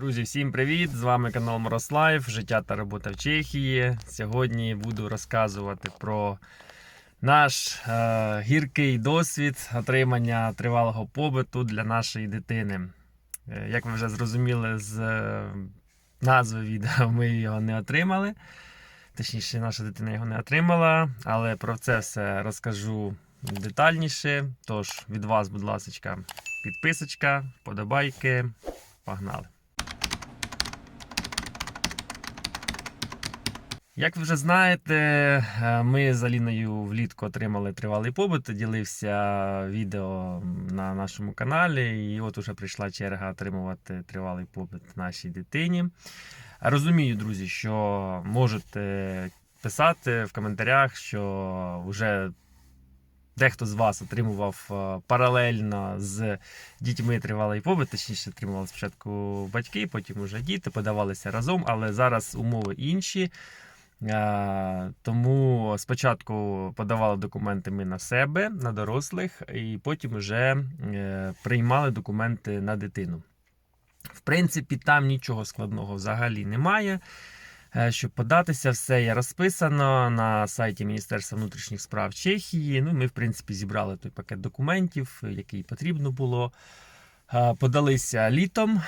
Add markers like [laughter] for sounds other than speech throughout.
Друзі, всім привіт! З вами канал Морослайф, життя та робота в Чехії. Сьогодні буду розказувати про наш е, гіркий досвід отримання тривалого побиту для нашої дитини. Е, як ви вже зрозуміли з е, назви відео, ми його не отримали. Точніше, наша дитина його не отримала, але про це все розкажу детальніше. Тож від вас, будь ласка, підписочка, вподобайки. Погнали! Як ви вже знаєте, е, ми з Аліною влітку отримали тривалий побут. Ділився відео на нашому каналі, і от уже прийшла черга отримувати тривалий побут нашій дитині. Розумію, друзі, що можете писати в коментарях, що вже дехто з вас отримував е, паралельно з дітьми тривалий побут, точніше, отримували спочатку батьки, потім уже діти, подавалися разом, але зараз умови інші. Е, Тому спочатку подавали документи ми на себе, на дорослих, і потім вже е, приймали документи на дитину. В принципі, там нічого складного взагалі немає. Е, Щоб податися, все є розписано на сайті Міністерства внутрішніх справ Чехії. Ну, ми, в принципі, зібрали той пакет документів, який потрібно було. Подалися літом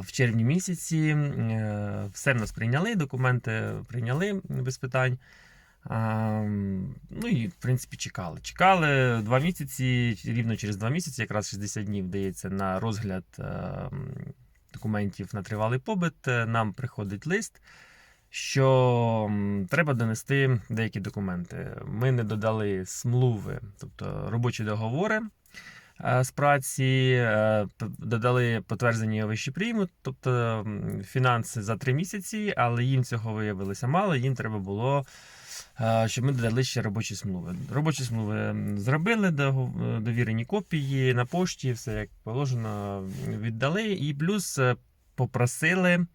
в червні місяці. е, Все в нас прийняли, документи прийняли без питань. Ну і в принципі чекали. Чекали два місяці, рівно через два місяці, якраз 60 днів дається на розгляд е, документів на тривалий побит. Е, Нам приходить лист, що треба донести деякі документи. Ми не додали смлуви, тобто робочі договори з праці, е, додали потвердження вищі прийму, тобто фінанси за три місяці, але їм цього виявилося мало. Їм треба було, е, щоб ми додали ще робочі смлуви. Робочі смлуви зробили, довірені копії на пошті, все як положено, віддали. І плюс е, попросили.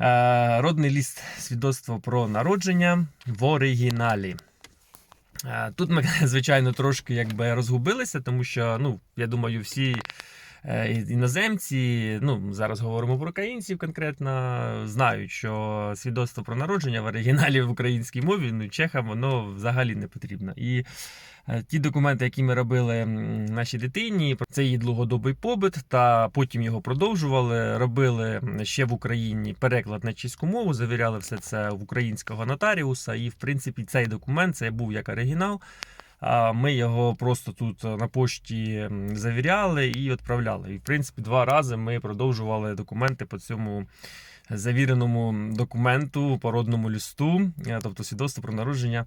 е, Родний ліст свідоцтво про народження в оригіналі. Е, Тут ми, [laughs] звичайно, трошки якби розгубилися, тому що, ну, я думаю, всі іноземці, ну, зараз говоримо про українців конкретно, знають, що свідоцтво про народження в оригіналі в українській мові, ну, чехам воно взагалі не потрібно. І е, ті документи, які ми робили нашій дитині, це її довгодобий побит, та потім його продовжували, робили ще в Україні переклад на чеську мову, завіряли все це в українського нотаріуса. І, в принципі, цей документ це був як оригінал. Ми його просто тут на пошті завіряли і відправляли. І, в принципі, два рази ми продовжували документи по цьому завіреному документу, породному листу, е, тобто свідоцтво про народження.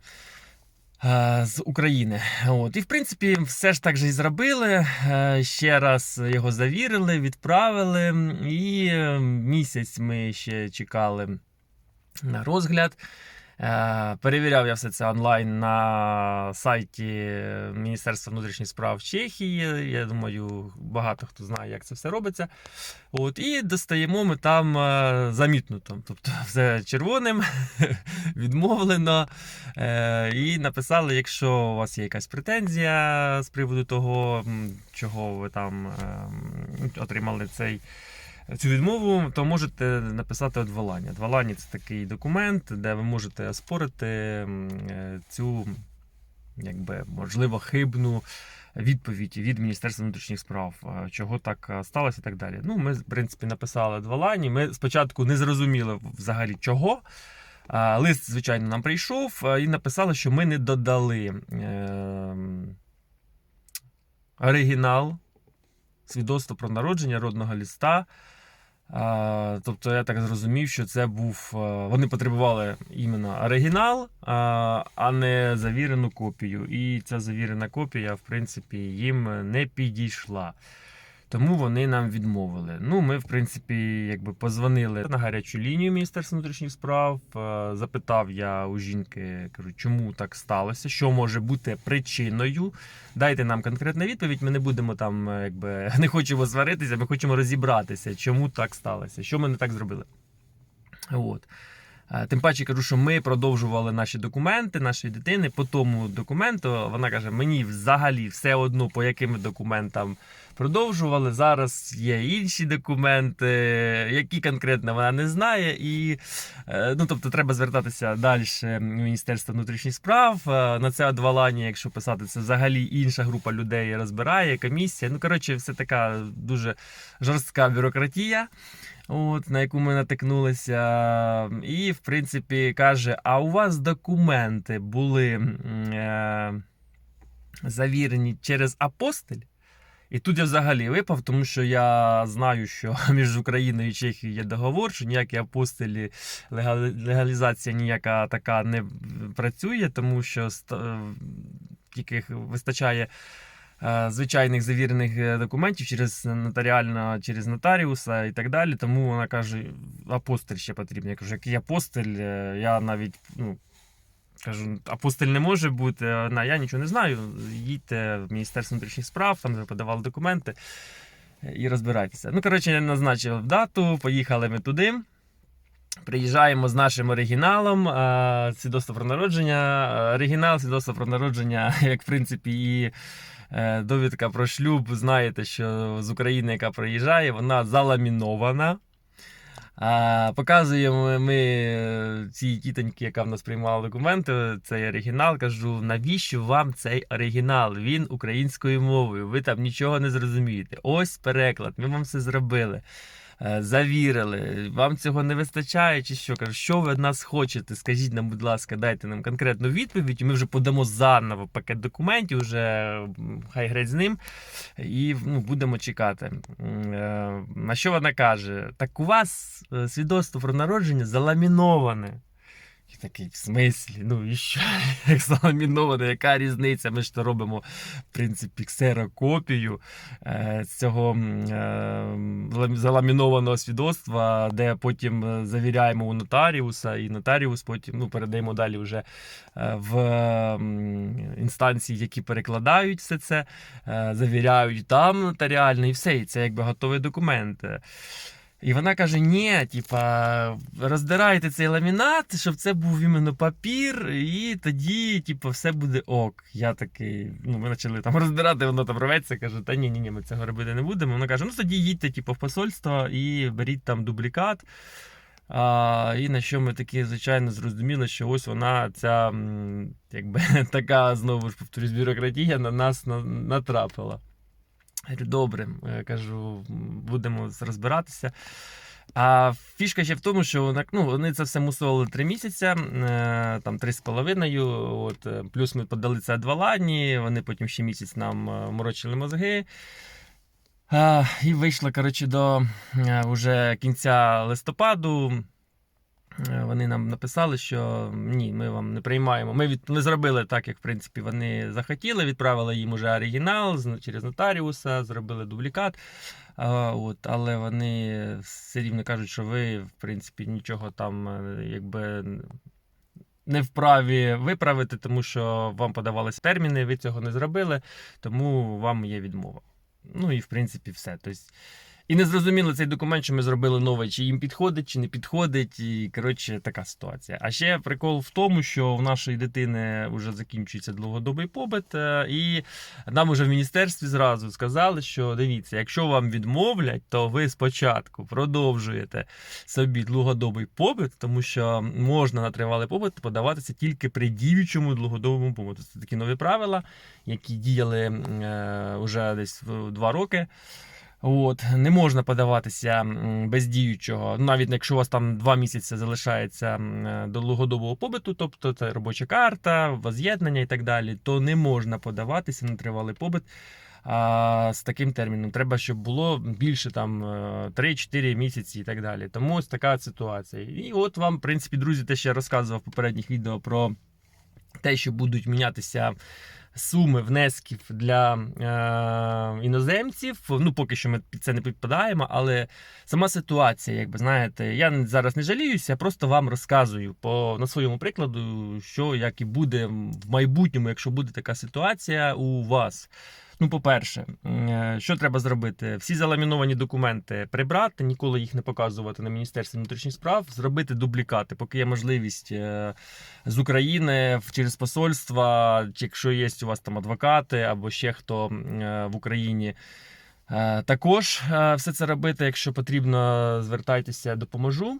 е, З України. От. І, в принципі, все ж так же і зробили. Е, Ще раз його завірили, відправили. І е, місяць ми ще чекали на розгляд. Е, Перевіряв я все це онлайн на сайті Міністерства внутрішніх справ Чехії. Я думаю, багато хто знає, як це все робиться. От, і достаємо ми там е, замітнуто. Тобто [laughs] все червоним, [laughs] відмовлено. Е, І написали, якщо у вас є якась претензія з приводу того, чого ви там ем, отримали цей цю відмову, то можете написати одволання. Одволання це такий документ, де ви можете оспорити е, цю, якби, можливо, хибну відповідь від Міністерства внутрішніх справ, е, чого так е, сталося і так далі. Ну, ми, в принципі, написали одволання. Ми спочатку не зрозуміли взагалі чого. Лист, звичайно, нам прийшов і написали, що ми не додали е, оригінал свідоцтво про народження родного ліста. А, тобто я так зрозумів, що це був. е, Вони потребували іменно оригінал, а, а не завірену копію. І ця завірена копія, в принципі, їм не підійшла. Тому вони нам відмовили. Ну, ми, в принципі, якби позвонили на гарячу лінію Міністерства внутрішніх справ. е, Запитав я у жінки, кажу, чому так сталося, що може бути причиною. Дайте нам конкретну відповідь. Ми не будемо там, е, якби [laughs] не хочемо сваритися, ми хочемо розібратися, чому так сталося, що ми не так зробили. От. Е, Тим паче кажу, що ми продовжували наші документи нашої дитини по тому документу. Вона каже: мені взагалі все одно, по яким документам продовжували. Зараз є інші документи, які конкретно вона не знає. І е, ну, тобто, треба звертатися далі в Міністерство внутрішніх справ. Е, На це одвалання, якщо писати, це взагалі інша група людей розбирає, комісія. Ну, коротше, все така дуже жорстка бюрократія. От, на яку ми натикнулися, і в принципі каже: а у вас документи були е, завірені через апостиль? І тут я взагалі випав, тому що я знаю, що [laughs] між Україною і Чехією є договор, що ніякі апостилі легалізація ніяка така не працює, тому що е, тільки вистачає е, звичайних завірених е, документів через нотаріально, через нотаріуса і так далі. Тому вона каже, апостиль ще потрібен. Я кажу, який апостиль? Е, Я навіть ну, кажу, апостиль не може бути. Вона, я нічого не знаю. Їдьте в Міністерство внутрішніх справ, там вже подавали документи і розбирайтеся. Ну, коротше, я назначив дату, поїхали ми туди. Приїжджаємо з нашим оригіналом свідоцтво про народження. Оригінал свідоцтва про народження, [laughs] як в принципі, і е, довідка про шлюб. Знаєте, що з України, яка приїжджає, вона заламінована. А, показуємо ми е, цій тітоньці, яка в нас приймала документи, цей оригінал. Кажу, навіщо вам цей оригінал? Він українською мовою. Ви там нічого не зрозумієте. Ось переклад, ми вам все зробили. Е, Завірили, вам цього не вистачає, чи що? Кажу, що ви від нас хочете? Скажіть нам, будь ласка, дайте нам конкретну відповідь, ми вже подамо заново пакет документів, вже хай греть з ним, і ну, будемо чекати. Е, На що вона каже? Так у вас е, свідоцтво про народження заламіноване. Такий, в смислі, ну і що? [laughs] Як заламіноване, яка різниця? Ми ж то робимо, в принципі, ксерокопію е, цього е, заламінованого свідоцтва, де потім е, завіряємо у нотаріуса, і нотаріус потім ну, передаємо далі вже е, в інстанції, які перекладають все це, е, завіряють там нотаріально, і все. І це якби готовий документ. І вона каже: ні, типа, роздирайте цей ламінат, щоб це був іменно папір, і тоді, типа, все буде ок. Я такий, ну, ми почали там роздирати, воно там рветься, каже, та ні, ні, ні, ми цього робити не будемо. Вона каже: ну тоді їдьте, типу, в посольство і беріть там дублікат. А, і на що ми такі, звичайно, зрозуміли, що ось вона, ця якби [laughs] така, знову ж повторюсь, бюрократія на нас на- натрапила. Говорю, добре, кажу, будемо розбиратися. А фішка ще в тому, що ну, вони це все мусували три місяці, е, там три з половиною. От, е, плюс ми подали це адвалані, вони потім ще місяць нам е, морочили мозги. А, і вийшло, коротше, до е, уже кінця листопаду. Е, Вони нам написали, що ні, ми вам не приймаємо. Ми, від... ми зробили так, як в принципі вони захотіли. Відправили їм уже оригінал через нотаріуса, зробили дублікат. А, от, але вони все рівно кажуть, що ви, в принципі, нічого там е, якби не вправі виправити, тому що вам подавались терміни, ви цього не зробили, тому вам є відмова. Ну і в принципі все. Тобто, і не зрозуміло цей документ, що ми зробили новий, чи їм підходить, чи не підходить. І коротше, така ситуація. А ще прикол в тому, що в нашої дитини вже закінчується довгодобий побит, е, і нам уже в міністерстві зразу сказали, що дивіться, якщо вам відмовлять, то ви спочатку продовжуєте собі довгодобий побит, тому що можна на тривалий побит подаватися тільки при діючому довгодобому побиту. Це такі нові правила, які діяли е, вже десь два роки. От, не можна подаватися без діючого, навіть якщо у вас там два місяці залишається е, до побиту, тобто це робоча карта, воз'єднання і так далі, то не можна подаватися на тривалий побит а, з таким терміном. Треба, щоб було більше там е, 3-4 місяці і так далі. Тому ось така ситуація. І от вам, в принципі, друзі, те, що я розказував в попередніх відео про те, що будуть мінятися суми внесків для е, іноземців. Ну, поки що ми під це не підпадаємо, але сама ситуація, якби знаєте, я зараз не жаліюся, я просто вам розказую по на своєму прикладу, що як і буде в майбутньому, якщо буде така ситуація у вас. Ну, по-перше, е, що треба зробити? Всі заламіновані документи прибрати, ніколи їх не показувати на Міністерстві внутрішніх справ, зробити дублікати, поки є можливість е, з України через посольства, якщо є у вас там адвокати або ще хто е, в Україні. Також все це робити, якщо потрібно, звертайтеся, допоможу.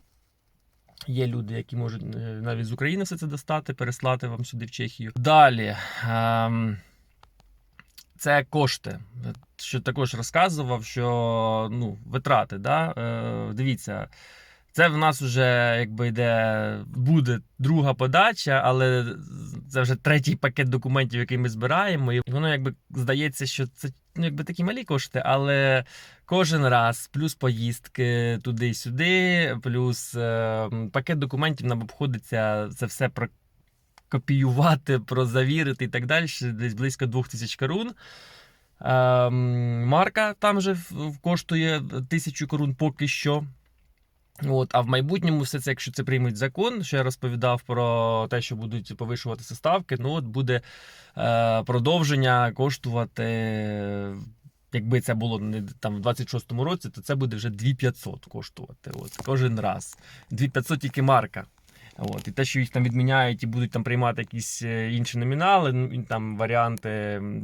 Є люди, які можуть навіть з України все це достати, переслати вам сюди в Чехію. Далі. Це кошти. Що також розказував, що ну, витрати. Да? Е, Дивіться, це в нас вже якби йде, буде друга подача, але це вже третій пакет документів, який ми збираємо. І воно якби здається, що це ну, якби такі малі кошти, але кожен раз, плюс поїздки туди-сюди, плюс е, пакет документів нам обходиться це все прокопіювати, прозавірити і так далі. Десь близько 2000 корун. Ем, марка там же коштує тисячу корун поки що. От, а в майбутньому все це, якщо це приймуть закон, що я розповідав про те, що будуть повишуватися ставки, ну от буде е, продовження коштувати. Якби це було не там в 26-му році, то це буде вже 2500 коштувати. От кожен раз. 2500 тільки марка. От, і те, що їх там відміняють і будуть там приймати якісь е, інші номінали, ну, там варіанти,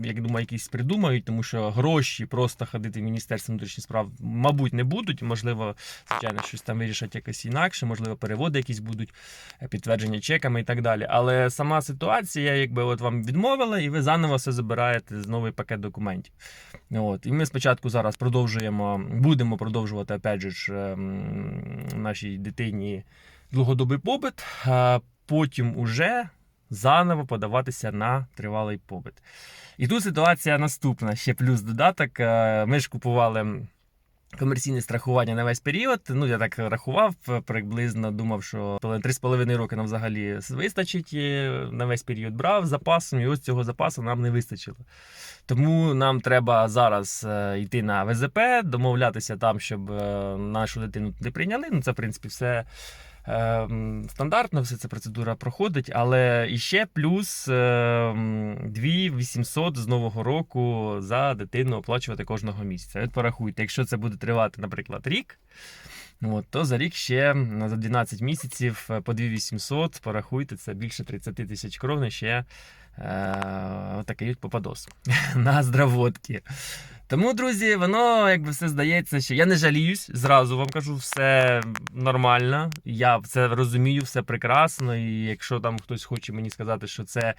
як думаю, якісь придумають, тому що гроші просто ходити в Міністерство внутрішніх справ, мабуть, не будуть. Можливо, звичайно, щось там вирішать якось інакше, можливо, переводи якісь будуть, е, підтвердження чеками і так далі. Але сама ситуація, якби от вам відмовила, і ви заново все забираєте з новий пакет документів. От. І ми спочатку зараз продовжуємо, будемо продовжувати опять же ем, нашій дитині довгодобий побит, а потім уже заново подаватися на тривалий побит. І тут ситуація наступна: ще плюс додаток. Е, Ми ж купували. Комерційне страхування на весь період. Ну, я так рахував приблизно, думав, що 3,5 роки нам взагалі вистачить на весь період брав запасом, і ось цього запасу нам не вистачило. Тому нам треба зараз е, йти на ВЗП, домовлятися там, щоб е, нашу дитину туди прийняли. Ну, це, в принципі, все е, стандартно, все ця процедура проходить. Але іще плюс е, 2800 з нового року за дитину оплачувати кожного місяця. От порахуйте, якщо це буде тривати, наприклад, рік. От, то за рік ще за 12 місяців е, по 2800, порахуйте, це більше 30 тисяч крон ще е, такий попадос [laughs] на здравотки. Тому, друзі, воно якби все здається, що я не жаліюсь, зразу вам кажу, все нормально. Я це розумію, все прекрасно. І якщо там хтось хоче мені сказати, що це е,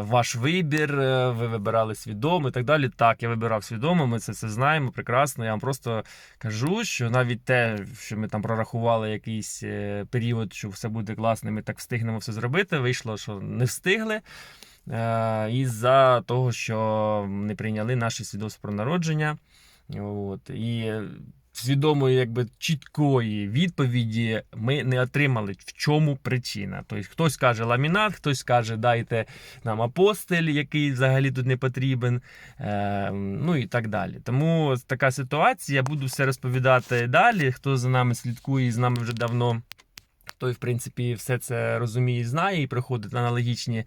ваш вибір, е, ви вибирали свідомо і так далі. Так, я вибирав свідомо, ми це все знаємо прекрасно. Я вам просто кажу, що навіть те, що ми там прорахували якийсь е, період, що все буде класно, ми так встигнемо все зробити. Вийшло, що не встигли. Е, із-за того, що не прийняли наше свідоцтво про народження. От. І свідомої, якби чіткої відповіді ми не отримали, в чому причина. Тобто хтось каже ламінат, хтось каже, дайте нам апостиль, який взагалі тут не потрібен. Е, ну і так далі. Тому така ситуація. Я буду все розповідати далі. Хто за нами слідкує і з нами вже давно, той, в принципі, все це розуміє і знає і проходить аналогічні.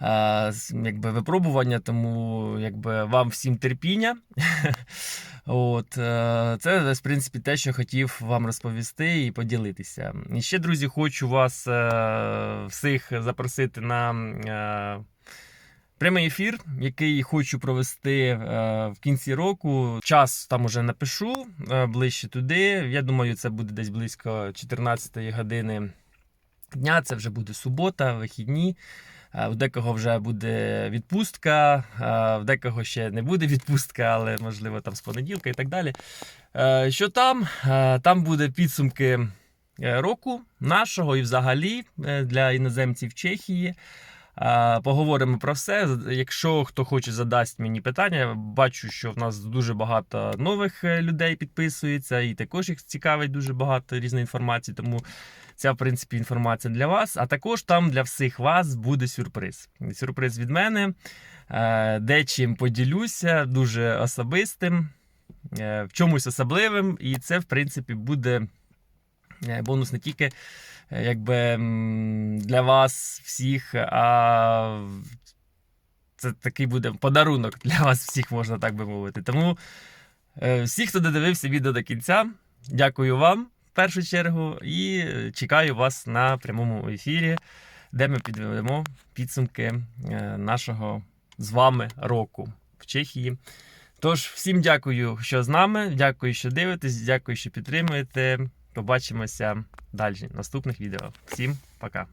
Е, Якби випробування, тому якби вам всім терпіння. [laughs] От, е, це, в принципі, те, що хотів вам розповісти і поділитися. І ще, друзі, хочу вас е, всіх запросити на е, прямий ефір, який хочу провести е, в кінці року. Час там уже напишу е, ближче туди. Я думаю, це буде десь близько 14 години дня. Це вже буде субота, вихідні. Е, У декого вже буде відпустка, е, в декого ще не буде відпустка, але можливо там з понеділка і так далі. Е, Що там? Там буде підсумки року нашого і взагалі для іноземців Чехії. Поговоримо про все. Якщо хто хоче задасть мені питання, бачу, що в нас дуже багато нових людей підписується, і також їх цікавить дуже багато різної інформації. Тому ця, в принципі, інформація для вас. А також там для всіх вас буде сюрприз. Сюрприз від мене. Е, Дечим поділюся, дуже особистим, е, в чомусь особливим. І це, в принципі, буде е, бонус не тільки якби, для вас всіх, а це такий буде подарунок для вас всіх, можна так би мовити. Тому всі, хто додивився відео до кінця, дякую вам першу чергу і чекаю вас на прямому ефірі, де ми підведемо підсумки е, нашого з вами року в Чехії. Тож, всім дякую, що з нами. Дякую, що дивитесь, дякую, що підтримуєте. Побачимося далі в наступних відео. Всім пока.